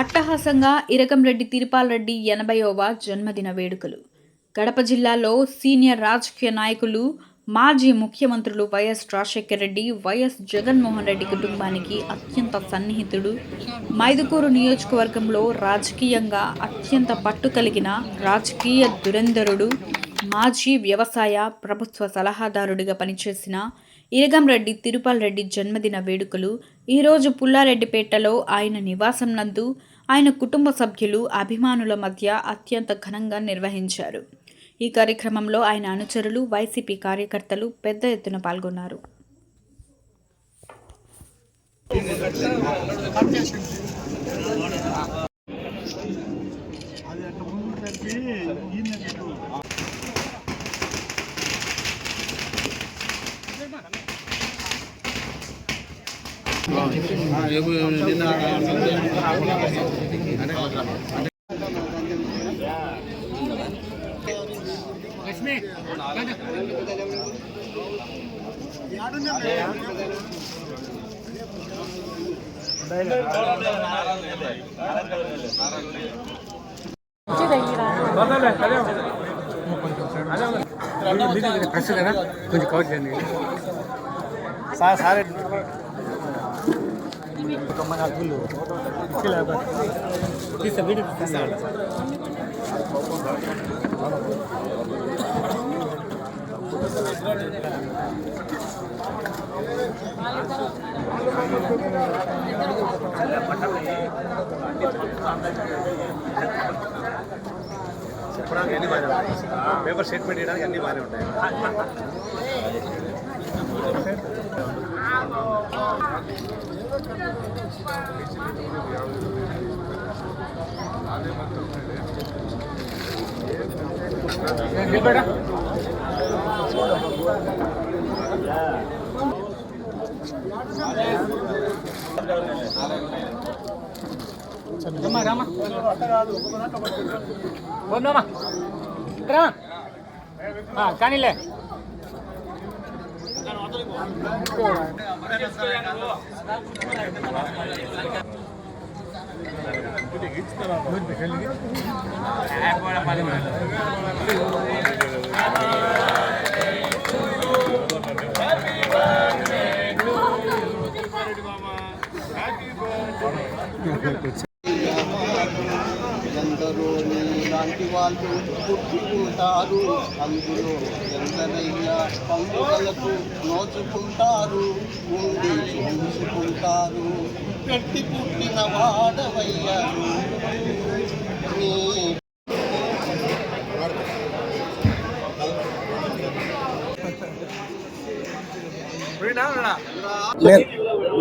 అట్టహాసంగా ఇరకంరెడ్డి తిరుపాలరెడ్డి ఎనభైవ జన్మదిన వేడుకలు. కడప జిల్లాలో సీనియర్ రాజకీయ నాయకులు మాజీ ముఖ్యమంత్రులు వైఎస్ రాజశేఖర రెడ్డి వైఎస్ జగన్మోహన్ రెడ్డి కుటుంబానికి అత్యంత సన్నిహితుడు. మైదుకూరు నియోజకవర్గంలో రాజకీయంగా అత్యంత పట్టు కలిగిన రాజకీయ దురంధరుడు మాజీ వ్యవసాయ ప్రభుత్వ సలహాదారుడిగా పనిచేసిన ఇరగంరెడ్డి తిరుపాల్ రెడ్డి జన్మదిన వేడుకలు. ఈరోజు పుల్లారెడ్డిపేటలో ఆయన నివాసం నందు ఆయన కుటుంబ సభ్యులు అభిమానుల మధ్య అత్యంత ఘనంగా నిర్వహించారు. ఈ కార్యక్రమంలో ఆయన అనుచరులు వైసీపీ కార్యకర్తలు పెద్ద ఎత్తున పాల్గొన్నారు. ఈ కొంచెం కవర్ చేయండి సార్ సార్ చెప్పడానికి అన్ని బాగానే ఉంటాయి. పేపర్ స్టేట్మెంట్ ఇవ్వడానికి అన్ని బాగానే ఉంటాయి రామా రామా పోదామా రా Happy birthday. వాళ్ళు గుర్తుకుంటారు అందులో ఎందరైనా పండుగలకు నోచుకుంటారు ఉండి చూసుకుంటారు. పెట్టి పుట్టిన వాడవయ్యారు నీ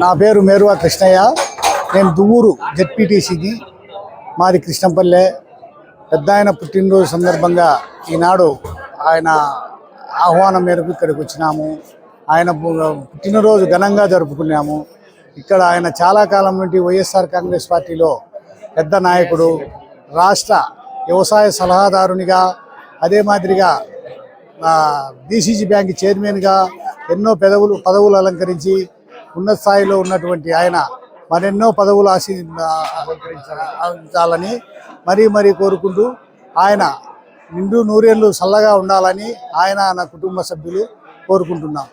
నా పేరు మేరువా కృష్ణయ్య. నేను దువ్వూరు జెడ్పీటీసీని మాది కృష్ణంపల్లె పెద్ద ఆయన పుట్టినరోజు సందర్భంగా ఈనాడు ఆయన ఆహ్వానం మేరకు ఇక్కడికి వచ్చినాము. ఆయన పుట్టినరోజు ఘనంగా జరుపుకున్నాము. ఇక్కడ ఆయన చాలా కాలం నుండి వైఎస్ఆర్ కాంగ్రెస్ పార్టీలో పెద్ద నాయకుడు రాష్ట్ర వ్యవసాయ సలహాదారునిగా అదే మాదిరిగా బీసీజీ బ్యాంక్ చైర్మన్గా ఎన్నో పెదవులు పదవులు అలంకరించి ఉన్నత స్థాయిలో ఉన్నటువంటి ఆయన మరెన్నో పదవులు ఆశీ ఆశించాలని మరీ మరీ కోరుకుంటూ ఆయన నిండు నూరేళ్ళు చల్లగా ఉండాలని ఆయన నా కుటుంబ సభ్యులు కోరుకుంటున్నాం.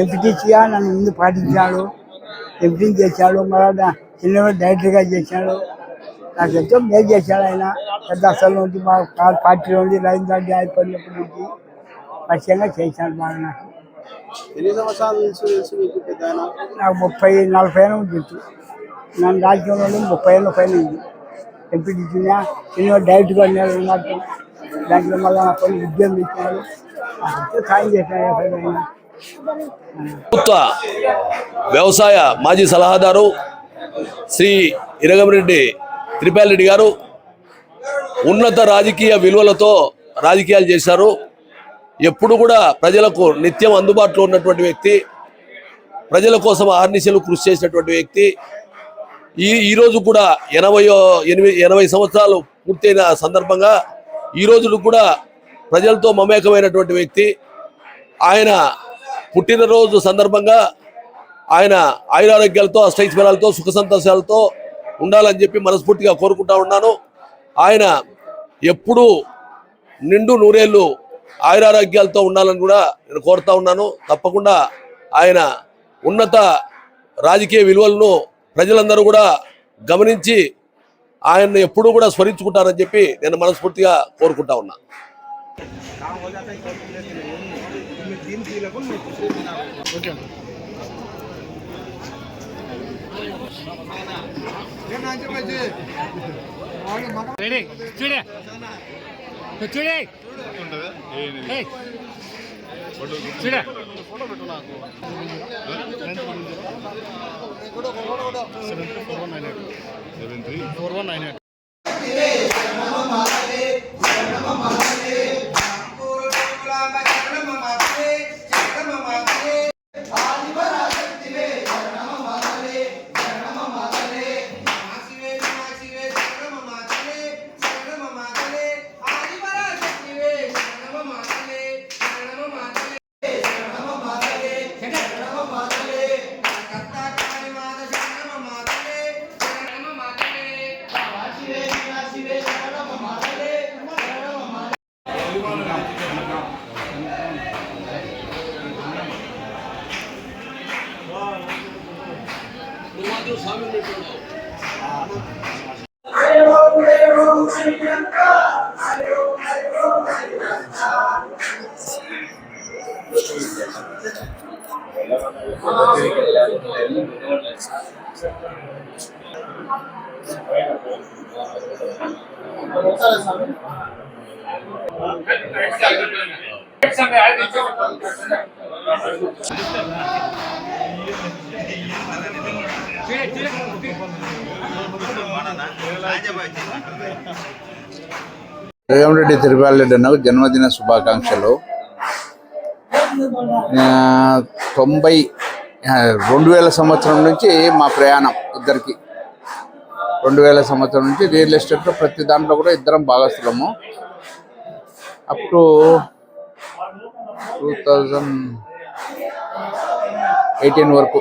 ఎంపీటీసీగా నన్ను ముందు పాటించాడు ఎంపీ చేశాడు మళ్ళా చిన్నవాడు డైరెక్టర్గా చేశాడు. నాకు ఎంతో మేలు చేశాడు ఆయన. పెద్ద అసలు నుండి మా పార్టీలో నుండి రవీంద్ర రెడ్డి అయిపోయినప్పటి నుంచి పరిచయంగా చేశాడు బాగా నాకు ఎన్ని సంవత్సరాల తెలుసు మీకు పెద్ద? నాకు ముప్పై నలభై ఏళ్ళు ఉంటుంది నన్ను రాజకీయంలో ముప్పై ఏళ్ళ పైన ఉంది. ఎంపీటీసీగా చిన్నవాడు డైరెక్ట్గా ఉన్నాడు ఉన్నట్టు దాంట్లో మళ్ళీ నాకు కొన్ని ఉద్యోగం నాకు ఎంతో సాయం ఆయన ప్రభుత్వ వ్యవసాయ మాజీ సలహాదారు శ్రీ ఇరగమిరెడ్డి త్రిపాల్ గారు ఉన్నత రాజకీయ విలువలతో రాజకీయాలు చేశారు. ఎప్పుడు కూడా ప్రజలకు నిత్యం అందుబాటులో ఉన్నటువంటి వ్యక్తి ప్రజల కోసం ఆర్నిశలు కృషి చేసినటువంటి వ్యక్తి ఈ ఈరోజు కూడా ఎనభయో ఎనిమిది ఎనభై సంవత్సరాలు పూర్తయిన సందర్భంగా ఈ కూడా ప్రజలతో మమేకమైనటువంటి వ్యక్తి. ఆయన పుట్టినరోజు సందర్భంగా ఆయన ఆయురారోగ్యాలతో అష్టైశ్వర్యాలతో సుఖ సంతోషాలతో ఉండాలని చెప్పి మనస్ఫూర్తిగా కోరుకుంటా ఉన్నాను. ఆయన ఎప్పుడూ నిండు నూరేళ్ళు ఆయురారోగ్యాలతో ఉండాలని కూడా నేను కోరుతా ఉన్నాను. తప్పకుండా ఆయన ఉన్నత రాజకీయ విలువలను ప్రజలందరూ కూడా గమనించి ఆయన్ని ఎప్పుడూ కూడా స్మరించుకుంటారని చెప్పి నేను మనస్ఫూర్తిగా కోరుకుంటా ఉన్నా. చూడే చూడే. Seven three four one nine eight ఏయ్. చూడే రెడ్డి తిరుపాలెడ్డి అన్నకు జన్మదిన శుభాకాంక్షలు. తొంభై రెండు వేల సంవత్సరం నుంచి మా ప్రయాణం ఇద్దరికి. రెండు వేల సంవత్సరం నుంచి రియల్ ఎస్టేట్లో ప్రతి దాంట్లో కూడా ఇద్దరం భాగస్థులము. Up to two thousand eighteen వరకు.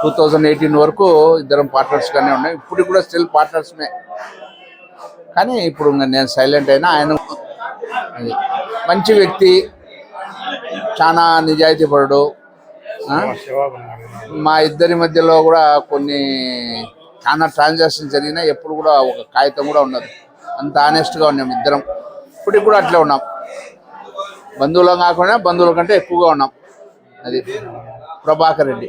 టూ థౌజండ్ ఎయిటీన్ వరకు ఇద్దరం పార్ట్నర్స్గానే ఉన్నాయి ఇప్పుడు కూడా స్టిల్ పార్ట్నర్స్మే కానీ ఇప్పుడు నేను సైలెంట్ అయినా ఆయన అది మంచి వ్యక్తి చాలా నిజాయితీపరుడు? మా ఇద్దరి మధ్యలో కూడా కొన్ని చాలా ట్రాన్సాక్షన్ జరిగినా ఎప్పుడు కూడా ఒక కాగితం కూడా ఉండదు. అంత ఆనెస్ట్గా ఉన్నాం ఇద్దరం. ఇప్పటికి కూడా అట్లే ఉన్నాం. బంధువులం కాకుండా బంధువుల కంటే ఎక్కువగా ఉన్నాం. అది ప్రభాకర్ రెడ్డి.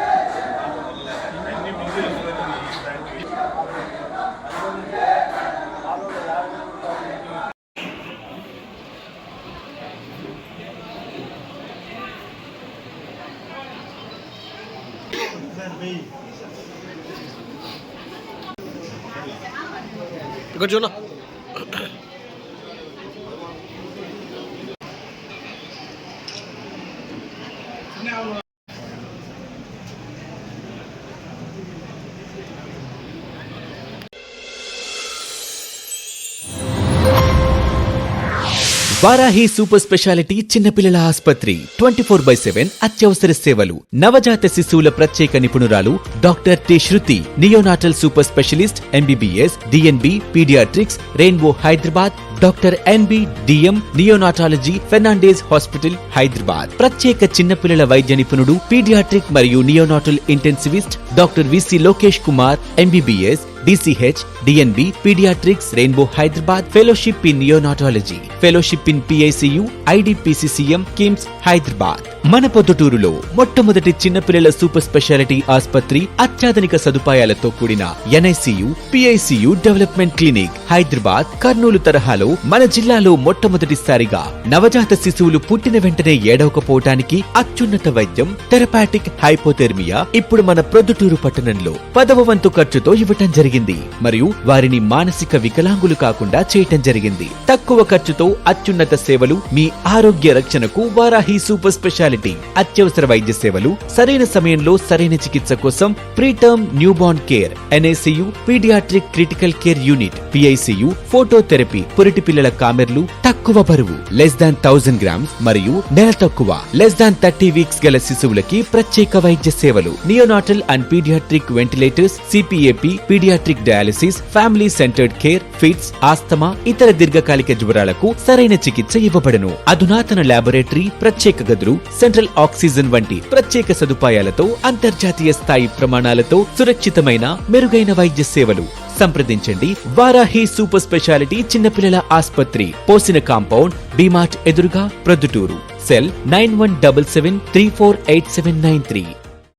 ఇక్కడ చూడ వారాహి సూపర్ స్పెషాలిటీ చిన్నపిల్లల ఆసుపత్రి ట్వంటీ ఫోర్ బై సెవెన్ అత్యవసర సేవలు. నవజాత శిశువుల ప్రత్యేక నిపుణురాలు doctor T Shruti neonatal super specialist MBBS DNB paediatrics Rainbow Hyderabad doctor NB DM neonatology Fernandez hospital Hyderabad. ప్రత్యేక చిన్నపిల్లల వైద్య నిపుణుడు పీడియాట్రిక్ మరియు neonatal intensivist doctor VC Lokesh Kumar MBBS DCH DNB paediatrics Rainbow Hyderabad fellowship in neonatology fellowship in PICU IDPCCM KIMS Hyderabad మన పొద్దుటూరులో మొట్టమొదటి చిన్నపిల్లల super speciality ఆసుపత్రి అత్యాధునిక సదుపాయాలతో కూడిన NICU PICU development clinic Hyderabad Kurnool తరహాలో మన జిల్లాలో మొట్టమొదటిసారిగా నవజాత శిశువులు పుట్టిన వెంటనే ఏడవకపోవటానికి అత్యున్నత వైద్యం థెరపాటిక్ హైపోథెర్మియా ఇప్పుడు మన ప్రొద్దుటూరు పట్టణంలో పదవ వంతు ఖర్చుతో ఇవ్వటం జరిగింది. మరియు వారిని మానసిక వికలాంగులు కాకుండా చేయటం జరిగింది. తక్కువ ఖర్చుతో అత్యున్నత సేవలు మీ ఆరోగ్య రక్షణకు వారాహి సూపర్ స్పెషాలిటీ. అత్యవసర వైద్య సేవలు సరైన సమయంలో సరైన చికిత్స కోసం preterm newborn care NICU paediatric critical care unit PICU phototherapy పురిటి పిల్లల కామెర్లు తక్కువ బరువు లెస్ దాన్ థౌసండ్ గ్రామ్స్ మరియు నెల తక్కువ లెస్ దాన్ థర్టీ వీక్స్ గల శిశువులకి ప్రత్యేక వైద్య సేవలు neonatal and paediatric ventilators CPAP paediatric dialysis family centred care fits asthma ఇతర దీర్ఘకాలిక జ్వరాలకు సరైన చికిత్స ఇవ్వబడును. అధునాతన లాబొరేటరీ ప్రత్యేక గదులు సెంట్రల్ ఆక్సిజన్ వంటి ప్రత్యేక సదుపాయాలతో అంతర్జాతీయ స్థాయి ప్రమాణాలతో సురక్షితమైన మెరుగైన వైద్య సేవలు. సంప్రదించండి. వారాహి సూపర్ స్పెషాలిటీ చిన్నపిల్లల ఆసుపత్రి పోసిన కాంపౌండ్ డిమార్ట్ ఎదురుగా Proddatur. Cell nine one double seven three four eight seven nine three.